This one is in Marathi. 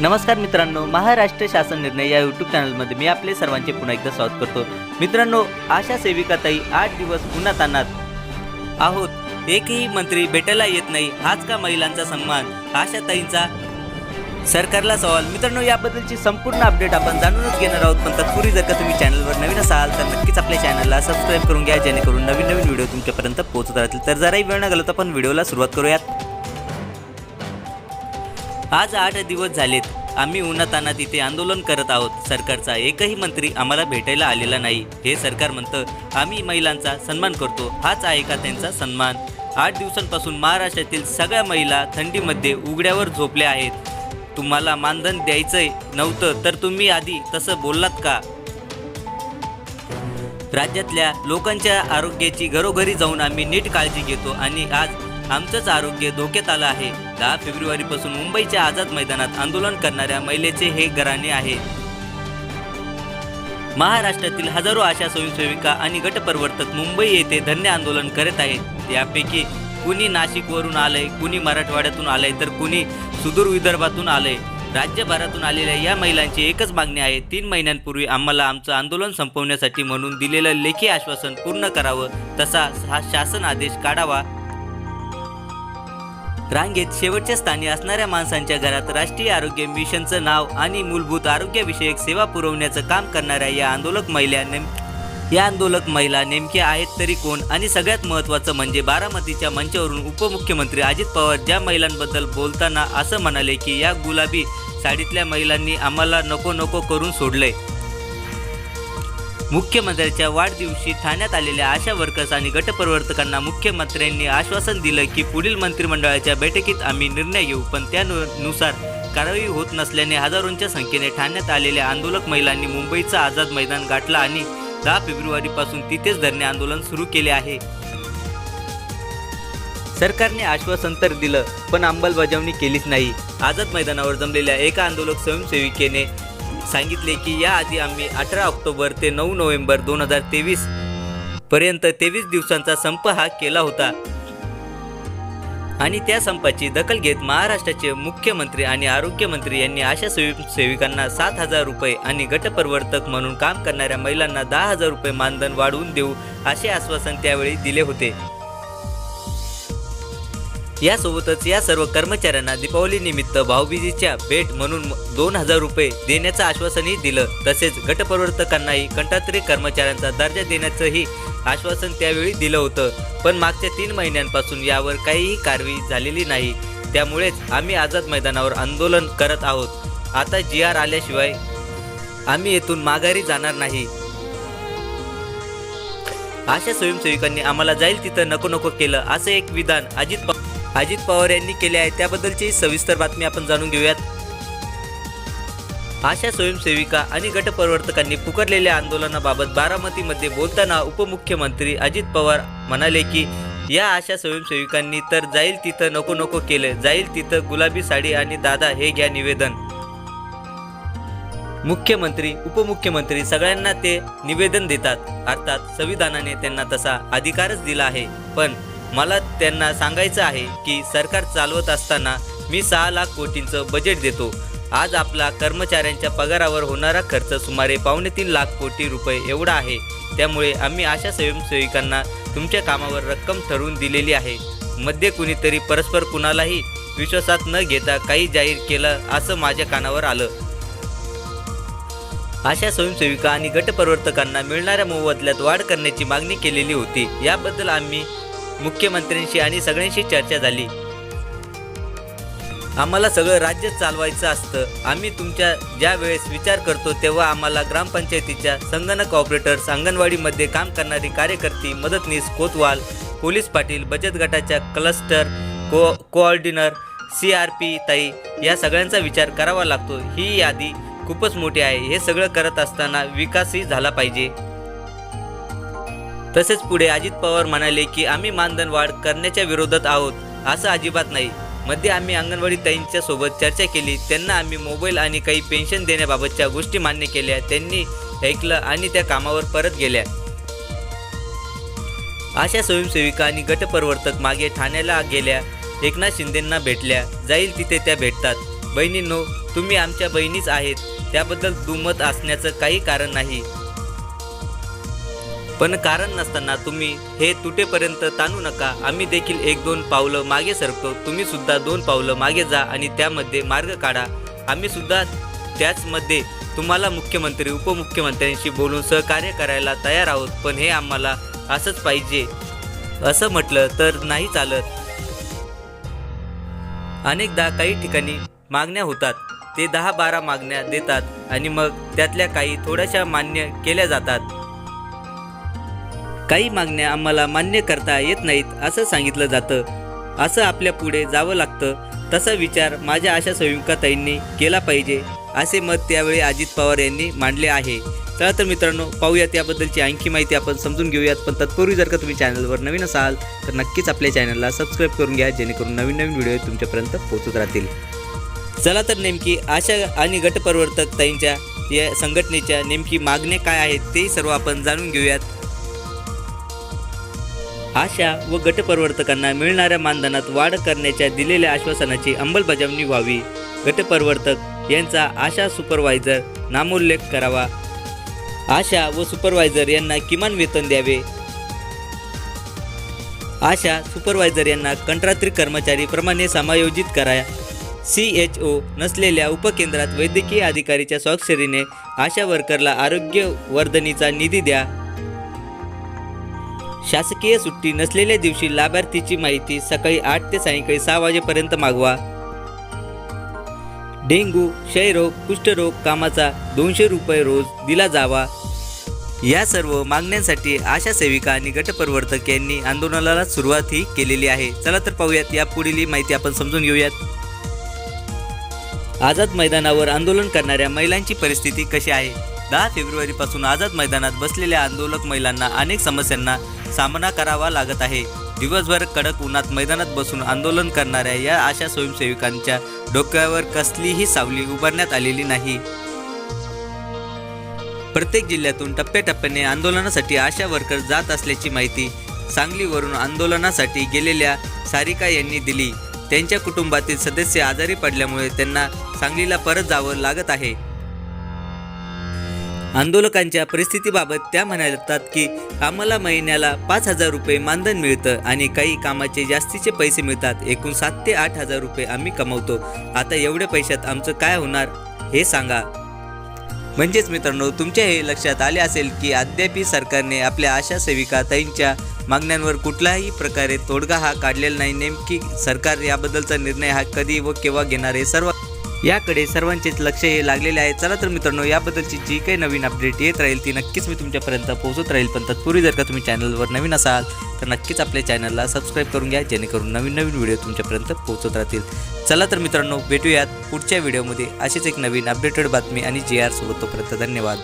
नमस्कार मित्रांनो महाराष्ट्र शासन निर्णय या यूट्यूब चॅनलमध्ये मी आपले सर्वांचे पुन्हा एकदा स्वागत करतो. मित्रांनो आशा सेविकाताई आठ दिवस पुन्हा तानात आहोत. एकही मंत्री भेटायला येत नाही आज का महिलांचा सन्मान? आशाताईंचा सरकारला सवाल. मित्रांनो याबद्दलची संपूर्ण अपडेट आपण जाणूनच घेणार आहोत पण तत्पूर्वी जर का तुम्ही चॅनलवर नवीन असाल तर नक्कीच आपल्या चॅनलला सबस्क्राईब करून घ्या जेणेकरून नवीन नवीन व्हिडिओ तुमच्यापर्यंत पोहोचत राहतील. तर जराही वेळ न घालवता आपण व्हिडिओला सुरुवात करूयात. आज आठ दिवस झालेत. आम्ही उन्हातानात इथे आंदोलन करत आहोत. सरकारचा एकही मंत्री आम्हाला भेटायला आलेला नाही. हे सरकार म्हणतं आम्ही महिलांचा सन्मान करतो. हाच आहे का त्यांचा सन्मान? आठ दिवसांपासून महाराष्ट्रातील सगळ्या महिला थंडीमध्ये उघड्यावर झोपल्या आहेत. तुम्हाला मानधन द्यायचंय नव्हतं तर तुम्ही आधी तसं बोललात का? राज्यातल्या लोकांच्या आरोग्याची घरोघरी जाऊन आम्ही नीट काळजी घेतो आणि आज आमचंच आरोग्य धोक्यात आलं आहे. दहा फेब्रुवारीपासून मुंबईच्या आझाद मैदानात आंदोलन करणाऱ्या महिलेचे हे घराणे आहे. महाराष्ट्रातील हजारो आशा स्वयंसेविका आणि गटप्रवर्तक मुंबई येथे धन्य आंदोलन करत आहेत. यापैकी कुणी नाशिकवरून आलंय कुणी मराठवाड्यातून आलंय तर कुणी सुदूर विदर्भातून आलंय. राज्यभरातून आलेल्या या महिलांची एकच मागणी आहे तीन महिन्यांपूर्वी आम्हाला आमचं आंदोलन संपवण्यासाठी म्हणून दिलेलं लेखी आश्वासन पूर्ण करावं तसा हा शासन आदेश काढावा रांगेत शेवटच्या स्थानी असणाऱ्या माणसांच्या घरात राष्ट्रीय आरोग्य मिशनचं नाव आणि मूलभूत आरोग्यविषयक सेवा पुरवण्याचं काम करणाऱ्या या आंदोलक महिला नेम या आंदोलक महिला नेमक्या आहेत तरी कोण? आणि सगळ्यात महत्त्वाचं म्हणजे बारामतीच्या मंचावरून उपमुख्यमंत्री अजित पवार ज्या महिलांबद्दल बोलताना असं म्हणाले की या गुलाबी साडीतल्या महिलांनी आम्हाला नको नको करून सोडलंय. मुख्यमंत्र्यांच्या वाढदिवशी ठाण्यात आलेल्या आशा वर्कर्स आणि गटप्रवर्तकांना मुख्यमंत्र्यांनी आश्वासन दिलं की पुढील मंत्रिमंडळाच्या बैठकीत आम्ही निर्णय घेऊ पण त्यानुसार कारवाई होत नसल्याने हजारोंच्या संख्येने ठाण्यात आलेल्या आंदोलक महिलांनी मुंबईचं आझाद मैदान गाठलं आणि दहा फेब्रुवारीपासून तिथेच धरणे आंदोलन सुरू केले आहे. सरकारने आश्वासन तर दिलं पण अंमलबजावणी केलीच नाही. आझाद मैदानावर जमलेल्या एका आंदोलक स्वयंसेविकेने सांगितले की याआधी आम्ही अठरा ऑक्टोबर ते नऊ नोव्हेंबर दोन हजार तेवीस पर्यंत तेवीस दिवसांचा संप हा केला होता. आणि त्या संपाची दखल घेत महाराष्ट्राचे मुख्यमंत्री आणि आरोग्यमंत्री यांनी आशा स्वयंसेविकांना सात हजार रुपये आणि गटप्रवर्तक म्हणून काम करणाऱ्या महिलांना दहा हजार रुपये मानधन वाढवून देऊ असे आश्वासन त्यावेळी दिले होते. यासोबतच या सर्व कर्मचाऱ्यांना दीपावली निमित्त भाऊबीजीच्या भेट म्हणून दोन हजार रुपये देण्याचं आश्वासनही दिलं. तसेच गटप्रवर्तकांनाही कंत्राटी कर्मचाऱ्यांचा दर्जा देण्याचंही आश्वासन त्यावेळी दिलं होतं. पण मागच्या तीन महिन्यांपासून यावर काहीही कारवाई झालेली नाही. त्यामुळेच आम्ही आझाद मैदानावर आंदोलन करत आहोत. आता जी आर आल्याशिवाय आम्ही येथून माघारी जाणार नाही. अशा स्वयंसेविकांनी आम्हाला जाईल तिथं नको नको केलं असं एक विधान अजित पव अजित पवार यांनी केले आहे. त्याबद्दलची सविस्तर बातमी आपण जाणून घेऊयात. आशा स्वयंसेविका आणि गटप्रवर्तकांनी पुकारलेल्या आंदोलनाबाबत बारामतीमध्ये बोलताना उपमुख्यमंत्री अजित पवार म्हणाले की या आशा स्वयंसेविकांनी तर जाईल तिथं नको नको केलं. जाईल तिथं गुलाबी साडी आणि दादा हे घ्या निवेदन. मुख्यमंत्री उपमुख्यमंत्री सगळ्यांना ते निवेदन देतात. अर्थात संविधानाने त्यांना तसा अधिकारच दिला आहे. पण मला त्यांना सांगायचं आहे की सरकार चालवत असताना मी सहा लाख कोटींचं बजेट देतो. आज आपला कर्मचाऱ्यांच्या पगारावर होणारा खर्च सुमारे पावणे तीन लाख कोटी रुपये एवढा आहे. त्यामुळे आम्ही अशा स्वयंसेविकांना तुमच्या कामावर रक्कम ठरवून दिलेली आहे. मध्ये कुणीतरी परस्पर कुणालाही विश्वासात न घेता काही जाहीर केलं असं माझ्या कानावर आलं. अशा स्वयंसेविका आणि गटप्रवर्तकांना मिळणाऱ्या मोबदल्यात वाढ करण्याची मागणी केलेली होती. याबद्दल आम्ही मुख्यमंत्र्यांशी आणि सगळ्यांशी चर्चा झाली. आम्हाला सगळं राज्य चालवायचं असतं. आम्ही तुमच्या ज्या वेळेस विचार करतो तेव्हा आम्हाला ग्रामपंचायतीच्या संगणक ऑपरेटर्स अंगणवाडीमध्ये काम करणारी कार्यकर्ती मदतनीस कोतवाल पोलीस पाटील बचत गटाच्या क्लस्टर को कोऑर्डिनर सी आर पी ताई या सगळ्यांचा विचार करावा लागतो. ही यादी खूपच मोठी आहे. हे सगळं करत असताना विकासही झाला पाहिजे. तसेच पुढे अजित पवार म्हणाले की आम्ही मानधन वाढ करण्याच्या विरोधात आहोत असं अजिबात नाही. मध्ये आम्ही अंगणवाडी ताईंच्या सोबत चर्चा केली. त्यांना आम्ही मोबाईल आणि काही पेन्शन देण्याबाबतच्या गोष्टी मान्य केल्या. त्यांनी ऐकलं आणि त्या कामावर परत गेल्या. अशा स्वयंसेविका आणि गटप्रवर्तक मागे ठाण्याला गेल्या. एकनाथ शिंदेंना भेटल्या. जाईल तिथे त्या भेटतात. बहिणींनो तुम्ही आमच्या बहिणीच आहेत. त्याबद्दल दुमत असण्याचं काही कारण नाही. पण कारण नसताना तुम्ही हे तुटेपर्यंत ताणू नका. आम्ही देखील एक दोन पावलं मागे सरकतो. तुम्ही सुद्धा दोन पावलं मागे जा आणि त्यामध्ये मार्ग काढा. आम्ही सुद्धा त्याचमध्ये तुम्हाला मुख्यमंत्री उपमुख्यमंत्र्यांशी बोलून सहकार्य करायला तयार आहोत. पण हे आम्हाला असंच पाहिजे. असं म्हटलं तर नाही चालत. अनेकदा काही ठिकाणी मागण्या होतात. ते दहा बारा मागण्या देतात आणि मग त्यातल्या काही थोड्याशा मान्य केल्या जातात. काही मागण्या आम्हाला मान्य करता येत नाहीत असं सांगितलं जातं. असं आपल्या पुढे जावं लागतं. तसा विचार माझ्या आशा संयुक्ताताईंनी केला पाहिजे असे मत त्यावेळी अजित पवार यांनी मांडले आहे. चला तर मित्रांनो पाहूयात याबद्दलची आणखी माहिती आपण समजून घेऊयात. पण तत्पूर्वी जर का तुम्ही चॅनलवर नवीन असाल तर नक्कीच आपल्या चॅनलला सबस्क्राईब करून घ्या जेणेकरून नवीन नवीन व्हिडिओ तुमच्यापर्यंत पोहोचत राहतील. चला तर नेमकी आशा आणि गटपरिवर्तक ताईंच्या या संघटनेच्या नेमकी मागण्या काय आहेत ते सर्व आपण जाणून घेऊयात. आशा व गटप्रवर्तकांना मिळणाऱ्या मानधनात वाढ करण्याच्या दिलेल्या आश्वासनाची अंमलबजावणी व्हावी. गटप्रवर्तक यांचा आशा सुपरवायझर नामोल्लेख करावा. आशा व सुपरवायझर यांना किमान वेतन द्यावे. आशा सुपरवायझर यांना कंत्रात्री कर्मचारीप्रमाणे समायोजित करा. सी एच ओ नसलेल्या उपकेंद्रात वैद्यकीय अधिकारीच्या स्वाक्षरीने आशा वर्करला आरोग्यवर्धनीचा निधी द्या. शासकीय सुट्टी नसलेल्या दिवशी लाभार्थीची माहिती सकाळी आठ ते सायंकाळी सहा वाजेपर्यंत मागवा. डेंग्यू क्षयरोग कुष्ठरोग कामाचा दोनशे रुपये रोज दिला जावा. या सर्व मागण्यांसाठी आशा सेविका आणि गटप्रवर्तक यांनी आंदोलनाला सुरुवात ही केलेली आहे. चला तर पाहूयात या पुढील माहिती आपण समजून घेऊयात. आझाद मैदानावर आंदोलन करणाऱ्या महिलांची परिस्थिती कशी आहे? दहा फेब्रुवारीपासून आझाद मैदानात बसलेल्या आंदोलक महिलांना अनेक समस्यांना सामना करावा लागत आहे. दिवसभर कडक उन्हात मैदानात बसून आंदोलन करणाऱ्या या आशा स्वयंसेविकांच्या डोक्यावर कसलीही सावली उभारण्यात आलेली नाही. प्रत्येक जिल्ह्यातून टप्प्याटप्प्याने आंदोलनासाठी आशा वर्कर जात असल्याची माहिती सांगलीवरून आंदोलनासाठी गेलेल्या सारिका यांनी दिली. त्यांच्या कुटुंबातील सदस्य आजारी पडल्यामुळे त्यांना सांगलीला परत जावं लागत आहे. आंदोलकांच्या परिस्थितीबाबत त्या म्हणतात की आम्हाला महिन्याला पाच हजार रुपये मानधन मिळतं आणि काही कामाचे जास्तीचे पैसे मिळतात. एकूण सात ते आठ हजार रुपये आम्ही कमवतो. आता एवढ्या पैशात आमचं काय होणार? हे सांगा. म्हणजेच मित्रांनो तुमच्या हे लक्षात आले असेल की अद्याप सरकारने आपल्या आशा सेविका ताईंच्या मागण्यांवर कुठल्याही प्रकारे तोडगा हा काढलेला नाही. नेमकी सरकार याबद्दलचा निर्णय हा कधी व केव्हा घेणार हे सर्व याकडे सर्वांचेच लक्ष हे लागलेले आहे. चला तर मित्रांनो याबद्दलची जी काही नवीन अपडेट येत राहील ती नक्कीच मी तुमच्यापर्यंत पोहोचत राहील. पण तत्पूर्वी जर का तुम्ही चॅनलवर नवीन असाल तर नक्कीच आपल्या चॅनलला सबस्क्राईब करून घ्या जेणेकरून नवीन नवीन व्हिडिओ तुमच्यापर्यंत पोहोचत राहतील. चला तर मित्रांनो भेटूयात पुढच्या व्हिडिओमध्ये अशीच एक नवीन अपडेटेड बातमी आणि जी आरसोबत तोपर्यंत धन्यवाद.